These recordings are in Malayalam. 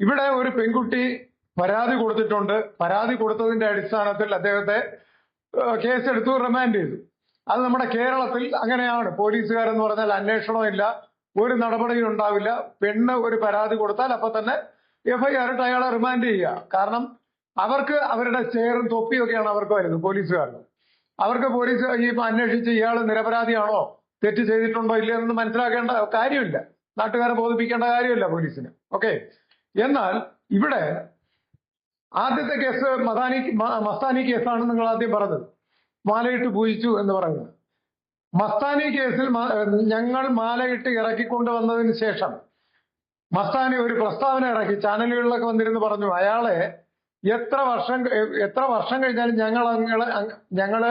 ഇവിടെ ഒരു പെൺകുട്ടി പരാതി കൊടുത്തിട്ടുണ്ട്. പരാതി കൊടുത്തതിന്റെ അടിസ്ഥാനത്തിൽ അദ്ദേഹത്തെ കേസ് കേസെടുത്തു റിമാൻഡ് ചെയ്തു. അത് നമ്മുടെ കേരളത്തിൽ അങ്ങനെയാണ്. പോലീസുകാരെന്ന് പറഞ്ഞാൽ അന്വേഷണമില്ല. ഒരു നടപടിയും ഉണ്ടാവില്ല. പെണ്ണ് ഒരു പരാതി കൊടുത്താൽ അപ്പൊ തന്നെ എഫ്ഐആർ ഇട്ട് അയാളെ റിമാൻഡ് ചെയ്യുക. കാരണം അവർക്ക് അവരുടെ ചെയറും തൊപ്പിയൊക്കെയാണ് അവർക്ക് വരുന്നത് പോലീസുകാർക്ക്. അവർക്ക് പോലീസ് ഈ അന്വേഷിച്ച് ഇയാൾ നിരപരാധിയാണോ? തെറ്റ് ചെയ്തിട്ടുണ്ടോ ഇല്ലയോ എന്ന് മനസ്സിലാക്കേണ്ട കാര്യമില്ല. നാട്ടുകാരെ ബോധിപ്പിക്കേണ്ട കാര്യമില്ല പോലീസിന്. ഓക്കെ? എന്നാൽ ഇവിടെ ആദ്യത്തെ കേസ് മദാനി മസ്താനി കേസാണ് നിങ്ങൾ ആദ്യം പറഞ്ഞത്. മാലയിട്ട് പൂജിച്ചു എന്ന് പറയുന്നത്. മസ്താനി കേസിൽ ഞങ്ങൾ മാലയിട്ട് ഇറക്കിക്കൊണ്ടുവന്നതിന് ശേഷം മസ്താനി ഒരു പ്രസ്താവന ഇറക്കി ചാനലുകളിലൊക്കെ വന്നിരുന്ന് പറഞ്ഞു അയാളെ എത്ര വർഷം എത്ര വർഷം കഴിഞ്ഞാലും ഞങ്ങൾ ഞങ്ങൾ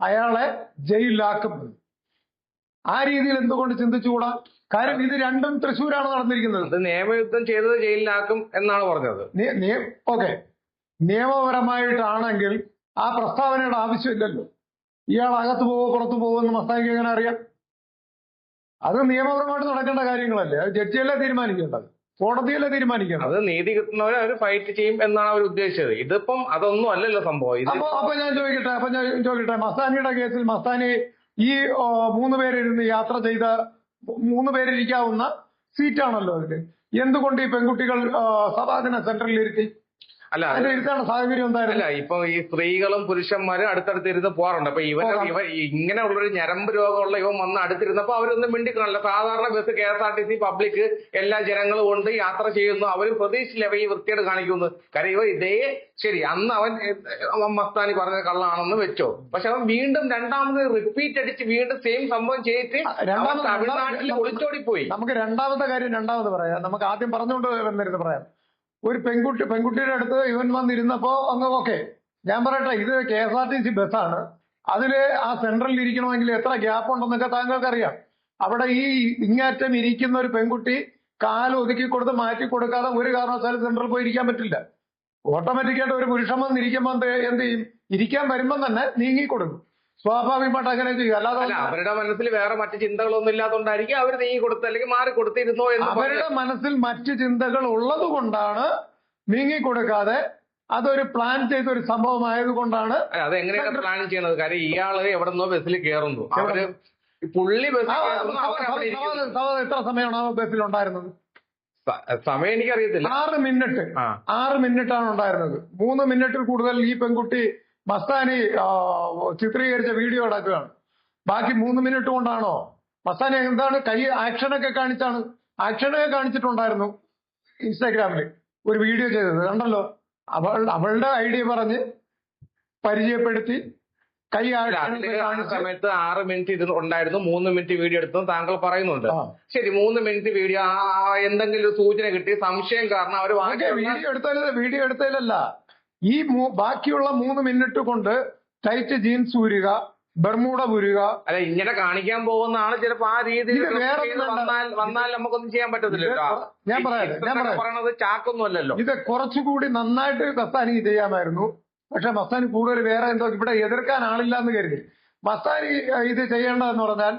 അയാളെ ജയിലിലാക്കും. ആ രീതിയിൽ എന്തുകൊണ്ട് ചിന്തിച്ചുകൂടാ? കാര്യം ഇത് രണ്ടും തൃശ്ശൂരാണ് നടന്നിരിക്കുന്നത്. അത് നിയമയുദ്ധം ചെയ്തത് ജയിലിലാക്കും എന്നാണ് പറഞ്ഞത്. ഓക്കെ. നിയമപരമായിട്ടാണെങ്കിൽ ആ പ്രസ്താവനയുടെ ആവശ്യമില്ലല്ലോ. ഇയാൾ അകത്ത് പോവോ പുറത്തു പോവോ എന്ന് മസ്താനിക്ക് എങ്ങനെ അറിയാം? അത് നിയമപരമായിട്ട് നടക്കേണ്ട കാര്യങ്ങളല്ലേ. അത് ജഡ്ജിയല്ലേ തീരുമാനിക്കേണ്ടത്? കോടതിയല്ലേ തീരുമാനിക്കേണ്ടത്? അത് നീതി കിട്ടുന്നവരെ അവർ ഫൈറ്റ് ചെയ്യും എന്നാണ് അവർ ഉദ്ദേശിച്ചത്. ഇതിപ്പം അതൊന്നും അല്ലല്ലോ സംഭവം. അപ്പൊ അപ്പൊ ഞാൻ ചോദിക്കട്ടെ അപ്പൊ ഞാൻ ചോദിക്കട്ടെ. മസ്താനിയുടെ കേസിൽ മസ്താനി ഈ മൂന്ന് പേരിരുന്ന് യാത്ര ചെയ്ത മൂന്ന് പേരിരിക്കാവുന്ന സീറ്റാണല്ലോ അതിൽ. എന്തുകൊണ്ട് ഈ പെൺകുട്ടികൾ സഭാദിന സെന്ററിൽ ഇരുത്തി അല്ല ഇരുത്തേണ്ട സാഹചര്യം അല്ല ഇപ്പൊ ഈ സ്ത്രീകളും പുരുഷന്മാരും അടുത്തടുത്ത് ഇരുന്ന് പോകാറുണ്ട്. അപ്പൊ ഇവൻ ഇവ ഇങ്ങനെ ഉള്ളൊരു ഞരമ്പ് രോഗമുള്ള ഇവൻ വന്ന് അടുത്തിരുന്നപ്പോ അവരൊന്നും മിണ്ടിക്കണല്ല സാധാരണ bus K S R T C public എല്ലാ ജനങ്ങളും ഉണ്ട് യാത്ര ചെയ്യുന്നു. അവർ പ്രതീക്ഷിച്ചില്ല ഈ വൃത്തിയോട് കാണിക്കുന്നു കാര്യം ഇവ ഇതേ ശരി അന്ന് അവൻ മസ്താനി പറഞ്ഞ കള്ളാണെന്ന് വെച്ചോ. പക്ഷെ അവൻ വീണ്ടും രണ്ടാമത് റിപ്പീറ്റ് അടിച്ച് വീണ്ടും സെയിം സംഭവം ചെയ്തിട്ട് തമിഴ്നാട്ടിൽ ഒളിച്ചോടി പോയി നമുക്ക് രണ്ടാമത്തെ കാര്യം രണ്ടാമത് പറയാം. നമുക്ക് ആദ്യം പറഞ്ഞുകൊണ്ട് വന്നിരുന്ന് പറയാം. ഒരു പെൺകുട്ടി പെൺകുട്ടിയുടെ അടുത്ത് ഇവൻ വന്നിരുന്നപ്പോ അങ്ങ് ഓക്കെ. ഞാൻ പറയട്ടെ ഇത് K S R T C ബസ്സാണ്. അതിൽ ആ സെൻട്രലിൽ ഇരിക്കണമെങ്കിൽ എത്ര ഗ്യാപ്പ് ഉണ്ടെന്നൊക്കെ താങ്കൾക്ക് അറിയാം അവിടെ ഈ ഇങ്ങാറ്റം ഇരിക്കുന്ന ഒരു പെൺകുട്ടി കാൽ ഒതുക്കി കൊടുത്ത് മാറ്റി കൊടുക്കാതെ ഒരു കാരണവശാലും സെൻട്രൽ പോയി ഇരിക്കാൻ പറ്റില്ല. ഓട്ടോമാറ്റിക്കായിട്ട് ഒരു പുരുഷൻ വന്ന് ഇരിക്കുമ്പോൾ എന്ത് എന്ത് ചെയ്യും? ഇരിക്കാൻ വരുമ്പം തന്നെ നീങ്ങി കൊടുക്കും. സ്വാഭാവികമായിട്ട് അങ്ങനെ ചെയ്യും അല്ലാതെ അല്ല അവരുടെ മനസ്സിൽ വേറെ മറ്റു ചിന്തകളൊന്നും ഇല്ലാത്തതുകൊണ്ടായിരിക്കും അവർ നീ കൊടുത്ത് അല്ലെങ്കിൽ മാറി കൊടുത്തിരുന്നോ എന്ന് അവരുടെ മനസ്സിൽ മറ്റു ചിന്തകൾ ഉള്ളത് കൊണ്ടാണ് നീങ്ങി കൊടുക്കാതെ അതൊരു പ്ലാൻ ചെയ്ത ഒരു സംഭവമായത് കൊണ്ടാണ് അത് എങ്ങനെയാണ് പ്ലാൻ ചെയ്യണത്? കാര്യം ഇയാൾ എവിടെ? നിന്നോ ബസ്സിൽ കയറുന്നു അവർ പുള്ളി ബസ് എത്ര സമയമാണ് ആ ബസ്സിൽ ഉണ്ടായിരുന്നത്? സമയം എനിക്കറിയത്തില്ല. ആറ് മിനിറ്റ്. ആറ് മിനിറ്റ് ആണ് ഉണ്ടായിരുന്നത്. മൂന്ന് മിനിറ്റിൽ കൂടുതൽ ഈ പെൺകുട്ടി മസ്താനി ചിത്രീകരിച്ച വീഡിയോ അടക്കുകയാണ്. ബാക്കി മൂന്ന് മിനിറ്റ് കൊണ്ടാണോ? മസ്താനി എന്താണ്? കൈ ആക്ഷനൊക്കെ കാണിച്ചാണ്. ആക്ഷനൊക്കെ കാണിച്ചിട്ടുണ്ടായിരുന്നു ഇൻസ്റ്റാഗ്രാമിൽ ഒരു വീഡിയോ ചെയ്തത്. കണ്ടല്ലോ? അവൾ അവളുടെ ഐഡിയ പറഞ്ഞ് പരിചയപ്പെടുത്തി കൈ സമയത്ത് ആറ് മിനിറ്റ് ഇത് ഉണ്ടായിരുന്നു. മൂന്ന് മിനിറ്റ് വീഡിയോ എടുത്തു താങ്കൾ പറയുന്നുണ്ട്. ശരി മൂന്ന് മിനിറ്റ് വീഡിയോ ആ എന്തെങ്കിലും ഒരു സൂചന കിട്ടി. സംശയം കാരണം അവർ വീഡിയോ എടുത്താലും വീഡിയോ എടുത്തതിലല്ല. ഈ ബാക്കിയുള്ള മൂന്ന് മിനിറ്റ് കൊണ്ട് ടൈറ്റ് ജീൻസ് ഊരുക ബർമൂട പുരുക അല്ല ഇങ്ങനെ കാണിക്കാൻ പോകുന്നതാണ് ചിലപ്പോ ആ രീതിയിൽ വന്നാൽ വന്നാൽ നമുക്കൊന്നും ചെയ്യാൻ പറ്റത്തില്ല ഞാൻ പറയാം, ഞാൻ പറയാം. പറയണത് ചാക്കൊന്നുമല്ലല്ലോ. ഇത് കുറച്ചുകൂടി നന്നായിട്ട് മസ്താനിക്ക് ചെയ്യാമായിരുന്നു. പക്ഷെ മസ്താനി കൂടുതൽ വേറെ എന്തോ ഇവിടെ എതിർക്കാൻ ആളില്ല എന്ന് കരുതി. മസ്താനി ഇത് ചെയ്യേണ്ടതെന്ന് പറഞ്ഞാൽ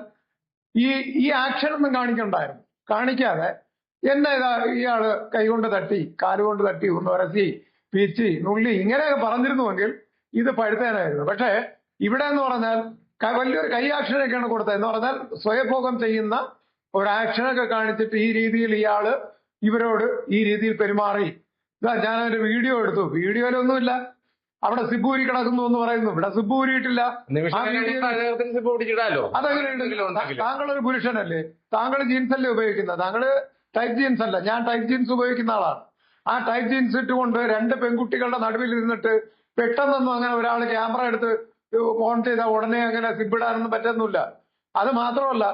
ഈ ഈ ആക്ഷൻ ഒന്നും കാണിക്കണ്ടായിരുന്നു. കാണിക്കാതെ എന്നെ ഇതാ ഇയാൾ കൈകൊണ്ട് തട്ടി കാലുകൊണ്ട് തട്ടി ഒന്ന് ഉരസി പീച്ചി നുള്ളി ഇങ്ങനെയൊക്കെ പറഞ്ഞിരുന്നുവെങ്കിൽ ഇത് പഴുത്തേനായിരുന്നു. പക്ഷേ ഇവിടെ എന്ന് പറഞ്ഞാൽ വലിയൊരു കൈ ആക്ഷനൊക്കെയാണ് കൊടുത്തത്. എന്ന് പറഞ്ഞാൽ സ്വയഭോഗം ചെയ്യുന്ന ഒരു ആക്ഷനൊക്കെ കാണിച്ചിട്ട് ഈ രീതിയിൽ ഇയാൾ ഇവരോട് ഈ രീതിയിൽ പെരുമാറി. ഇതാ ഞാനൊരു വീഡിയോ എടുത്തു. വീഡിയോയിലൊന്നുമില്ല. അവിടെ സിബൂരി കിടക്കുന്നു എന്ന് പറയുന്നു. ഇവിടെ സിബൂരിയിട്ടില്ല താങ്കൾ ഒരു പുരുഷനല്ലേ? താങ്കൾ ജീൻസ് അല്ലേ ഉപയോഗിക്കുന്നത്? താങ്കൾ ടൈറ്റ് ജീൻസ് അല്ല ഞാൻ ടൈറ്റ് ജീൻസ് ഉപയോഗിക്കുന്ന ആളാണ്. ആ ടൈറ്റ് ജീൻസ് ഇട്ടുകൊണ്ട് രണ്ട് പെൺകുട്ടികളുടെ നടുവിൽ ഇരുന്നിട്ട് പെട്ടെന്നൊന്നും അങ്ങനെ ഒരാൾ ക്യാമറ എടുത്ത് ഓൺ ചെയ്താൽ ഉടനെ അങ്ങനെ സിബിടാനൊന്നും പറ്റുന്നില്ല. അത് മാത്രമല്ല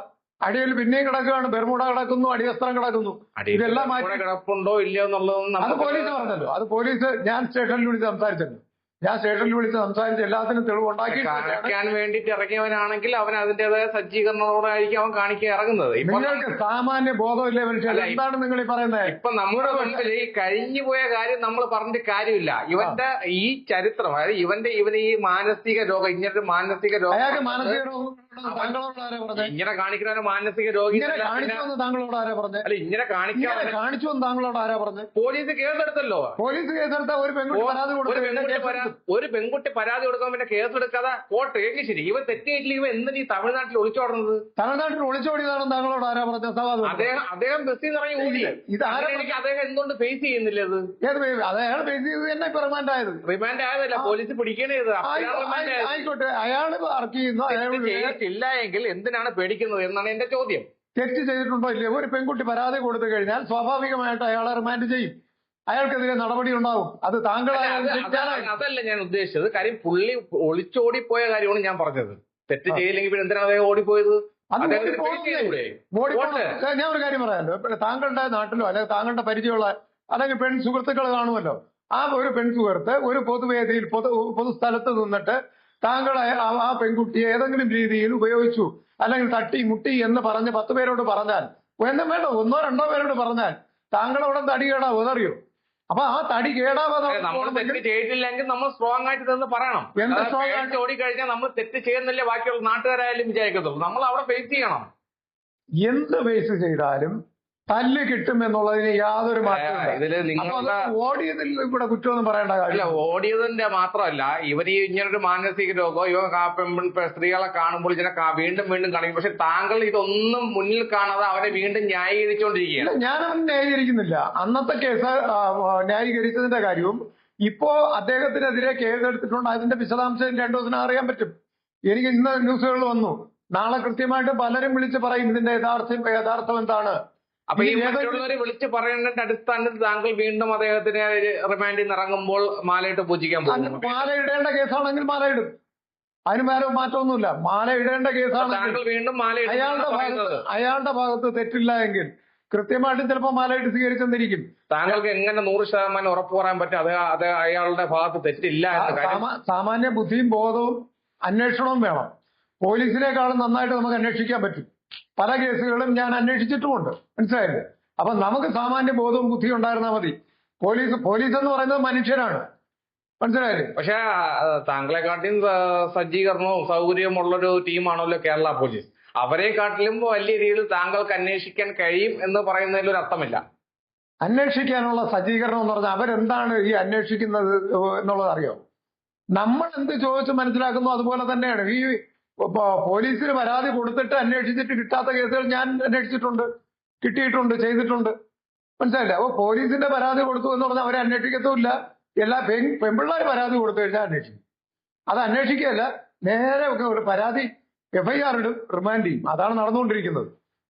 അടിയിൽ പിന്നെയും കിടക്കുകയാണ് ബെർമുട കിടക്കുന്നു അടിവസ്ത്രം കിടക്കുന്നു. ഇതെല്ലാം കിടപ്പുണ്ടോ ഇല്ലയോ എന്നുള്ളതൊന്നും അത് പോലീസ് പറഞ്ഞല്ലോ. അത് പോലീസ് ഞാൻ സ്റ്റേഷനിൽ വിളിച്ച് സംസാരിച്ചല്ലോ ഞാൻ സ്റ്റേഷനിൽ വിളിച്ച് സംസാരിച്ച് എല്ലാത്തിനും തെളിവ് ഉണ്ടാക്കിയിട്ടാണ് കാണിക്കാൻ വേണ്ടിട്ട് ഇറങ്ങിയവനാണെങ്കിൽ അവൻ അതിന്റേതായ സജ്ജീകരണത്തോടായിരിക്കും അവൻ കാണിക്കാൻ ഇറങ്ങുന്നത്. നിങ്ങൾക്ക് സാമാന്യ ബോധമില്ലേ മനുഷ്യൻ എന്താണ് നിങ്ങൾ ഈ പറയുന്നത്? ഇപ്പൊ നമ്മുടെ മുമ്പിൽ ഈ കഴിഞ്ഞു പോയ കാര്യം നമ്മൾ പറഞ്ഞിട്ട് കാര്യമില്ല. ഇവന്റെ ഈ ചരിത്രം അതായത് ഇവന്റെ ഇവന് ഈ മാനസിക രോഗം ഇങ്ങനൊരു മാനസിക രോഗം മാനസിക രോഗം താങ്കളോട് ആരാ പറഞ്ഞത് ഇങ്ങനെ കാണിക്കുന്ന മാനസിക രോഗി ഇങ്ങനെ കാണിച്ചുവെന്ന് താങ്കളോട് ആരാ പറഞ്ഞത് അല്ല ഇങ്ങനെ കാണിക്കാൻ കാണിച്ചുവെന്ന് താങ്കളോട് ആരാ പറഞ്ഞത് പോലീസ് കേസെടുത്തല്ലോ. പോലീസ് കേസെടുത്ത ഒരു പെൺകുട്ടി പരാതി ഒരു കൊടുത്തു ഒരു പെൺകുട്ടി പരാതി കൊടുക്കാൻ പിന്നെ കേസെടുക്കാതെ പോട്ടെ എങ്കിൽ ശരി. ഇവ തെറ്റിയിട്ടില്ല ഇവ എന്തിനാ ഈ തമിഴ്നാട്ടിൽ ഒളിച്ചോടുന്നത് തമിഴ്നാട്ടിൽ ഒളിച്ചോടിയതാണെന്ന് താങ്കളോട് ആരാ പറഞ്ഞത് അദ്ദേഹം അദ്ദേഹം ബസ്സിൽ നിന്ന് ഇറങ്ങി ഓടി ഇത് എനിക്ക് അദ്ദേഹം എന്തുകൊണ്ട് ഫേസ് ചെയ്യുന്നില്ല അത്? അത് അയാൾ ബേസ് ചെയ്ത് തന്നെ ഇപ്പൊ റിമാൻഡ് ആയത്. റിമാൻഡ് ആയതല്ല പോലീസ് പിടിക്കണേ ഇത്. ആയിക്കോട്ടെ. അയാൾ വർക്ക് ചെയ്യുന്നു. അയാൾ തെറ്റ് ചെയ്തിട്ടില്ല എങ്കിൽ എന്തിനാണ് പേടിക്കുന്നത് എന്നാണ് എന്റെ ചോദ്യം. തെറ്റ് ചെയ്തിട്ടുണ്ടോ ഇല്ലേ? ഒരു പെൺകുട്ടി പരാതി കൊടുത്തു കഴിഞ്ഞാൽ സ്വാഭാവികമായിട്ട് അയാളെ റിമാൻഡ് ചെയ്യും. അയാൾക്കെതിരെ നടപടി ഉണ്ടാവും. അത് താങ്കൾ താങ്കളായാലും അതല്ല ഞാൻ ഉദ്ദേശിച്ചത്. കാര്യം പുള്ളി ഒളിച്ചോടിപ്പോയ കാര്യമാണ് ഞാൻ പറഞ്ഞത്. തെറ്റ് ചെയ്യില്ലെങ്കിൽ പിന്നെ എന്തിനാണ് അദ്ദേഹം ഓടിപ്പോയത്? ഞാൻ ഒരു കാര്യം പറയാമല്ലോ. താങ്കളുടെ നാട്ടിലോ അല്ലെങ്കിൽ താങ്കളുടെ പരിചയമുള്ള അല്ലെങ്കിൽ പെൺ സുഹൃത്തുക്കൾ കാണുമല്ലോ. ആ ഒരു പെൺ സുഹൃത്ത് ഒരു പൊതുവേദിയിൽ പൊതു പൊതുസ്ഥലത്ത് നിന്നിട്ട് താങ്കൾ ആ പെൺകുട്ടിയെ ഏതെങ്കിലും രീതിയിൽ ഉപയോഗിച്ചു. അല്ലെങ്കിൽ തട്ടി മുട്ടി എന്ന് പറഞ്ഞ് പത്ത് പേരോട് പറഞ്ഞാൽ എന്നും വേണ്ട ഒന്നോ രണ്ടോ പേരോട് പറഞ്ഞാൽ താങ്കൾ അവിടെ തടി കേടാവും അതറിയോ അപ്പൊ ആ തടി കേടാവാതെ നമ്മൾ തെറ്റ് ചെയ്തിട്ടില്ലെങ്കിൽ നമ്മൾ സ്ട്രോങ് ആയിട്ട് നിന്ന് പറയണം. എന്ത് സ്ട്രോങ് ആയിട്ട്? ഓടിക്കഴിഞ്ഞാൽ നമ്മൾ തെറ്റ് ചെയ്യുന്നില്ലേ ബാക്കിയുള്ള നാട്ടുകാരായാലും വിചാരിക്കത്തുള്ളൂ. നമ്മൾ അവിടെ ഫേസ് ചെയ്യണം. എന്ത് ഫേസ് ചെയ്താലും തല്ല് കിട്ടും എന്നുള്ളതിന് യാതൊരു ഇതിൽ നിങ്ങൾ നിങ്ങളുടെ ഓടിയതിൽ ഇവിടെ കുറ്റമൊന്നും പറയേണ്ട അല്ല കാര്യം ഓടിയതിന്റെ മാത്രമല്ല ഇവർ ഈ ഇങ്ങനൊരു മാനസിക രോഗം ഇവ സ്ത്രീകളെ കാണുമ്പോൾ ഇതിനെ വീണ്ടും വീണ്ടും കാണിക്കും പക്ഷെ താങ്കൾ ഇതൊന്നും മുന്നിൽ കാണാതെ അവരെ വീണ്ടും ന്യായീകരിച്ചുകൊണ്ടിരിക്കുകയാണ് ഞാൻ ഞാനൊന്നും ന്യായീകരിക്കുന്നില്ല. അന്നത്തെ കേസ് ന്യായീകരിച്ചതിന്റെ കാര്യവും ഇപ്പോ അദ്ദേഹത്തിനെതിരെ കേസ് എടുത്തിട്ടുണ്ട്. അതിന്റെ വിശദാംശം രണ്ടു ദിവസം അറിയാൻ പറ്റും. എനിക്ക് ഇന്ന് ന്യൂസുകൾ വന്നു. നാളെ കൃത്യമായിട്ട് പലരും വിളിച്ച് പറയും ഇതിന്റെ യഥാർത്ഥം യഥാർത്ഥം എന്താണ്? അപ്പൊ ഈ മറ്റുള്ളവരെ വിളിച്ച് പറയേണ്ട അടിസ്ഥാനത്തിൽ താങ്കൾ വീണ്ടും അദ്ദേഹത്തിന് റിമാൻഡിൽ നിന്ന് ഇറങ്ങുമ്പോൾ മാലയിട്ട് പൂജിക്കാൻ പോകും മാല ഇടേണ്ട കേസാണെങ്കിൽ മാല ഇടും അതിന് വേറെ മാറ്റമൊന്നുമില്ല. മാല ഇടേണ്ട കേസാണെങ്കിൽ താങ്കൾ വീണ്ടും മാല അയാളുടെ ഭാഗത്ത് അയാളുടെ ഭാഗത്ത് തെറ്റില്ല എങ്കിൽ കൃത്യമായിട്ടും ചിലപ്പോൾ മാലയിട്ട് സ്വീകരിച്ചെന്നിരിക്കും. താങ്കൾക്ക് എങ്ങനെ നൂറ് ശതമാനം ഉറപ്പ് പറയാൻ പറ്റും? അത് അത് അയാളുടെ ഭാഗത്ത് തെറ്റില്ല സാമാന്യ ബുദ്ധിയും ബോധവും അന്വേഷണവും വേണം. പോലീസിനേക്കാളും നന്നായിട്ട് നമുക്ക് അന്വേഷിക്കാൻ പറ്റും. പല കേസുകളും ഞാൻ അന്വേഷിച്ചിട്ടുമുണ്ട്. മനസ്സിലായില്ലേ? അപ്പൊ നമുക്ക് സാമാന്യ ബോധവും ബുദ്ധിയും ഉണ്ടായിരുന്നാൽ മതി. പോലീസ് പോലീസ് എന്ന് പറയുന്നത് മനുഷ്യരാണ്. മനസ്സിലായില്ലേ? പക്ഷെ താങ്കളെക്കാട്ടിയും സജ്ജീകരണവും സൗകര്യവും ഉള്ളൊരു ടീമാണല്ലോ കേരള പോലീസ്. അവരെ കാട്ടിലും വലിയ രീതിയിൽ താങ്കൾക്ക് അന്വേഷിക്കാൻ കഴിയും എന്ന് പറയുന്നതിൽ ഒരു അർത്ഥമില്ല. അന്വേഷിക്കാനുള്ള സജ്ജീകരണം എന്ന് പറഞ്ഞാൽ അവരെന്താണ് ഈ അന്വേഷിക്കുന്നത് എന്നുള്ളത് അറിയോ? നമ്മൾ എന്ത് ചോദിച്ച് മനസ്സിലാക്കുന്നു അതുപോലെ തന്നെയാണ്. ഈ പോലീസിന് പരാതി കൊടുത്തിട്ട് അന്വേഷിച്ചിട്ട് കിട്ടാത്ത കേസുകൾ ഞാൻ അന്വേഷിച്ചിട്ടുണ്ട് കിട്ടിയിട്ടുണ്ട് ചെയ്തിട്ടുണ്ട്. മനസ്സിലായില്ലേ? അപ്പൊ പോലീസിന്റെ പരാതി കൊടുത്തു എന്ന് പറഞ്ഞാൽ അവരെ അന്വേഷിക്കത്തുമില്ല. എല്ലാ പെൺ പെൺപിള്ളേർ പരാതി കൊടുത്തു കഴിഞ്ഞാൽ അന്വേഷിക്കും. അത് അന്വേഷിക്കുകയല്ല നേരെ ഒക്കെ ഒരു പരാതി എഫ്ഐആർ ഇടും റിമാൻഡ് ചെയ്യും. അതാണ് നടന്നുകൊണ്ടിരിക്കുന്നത്.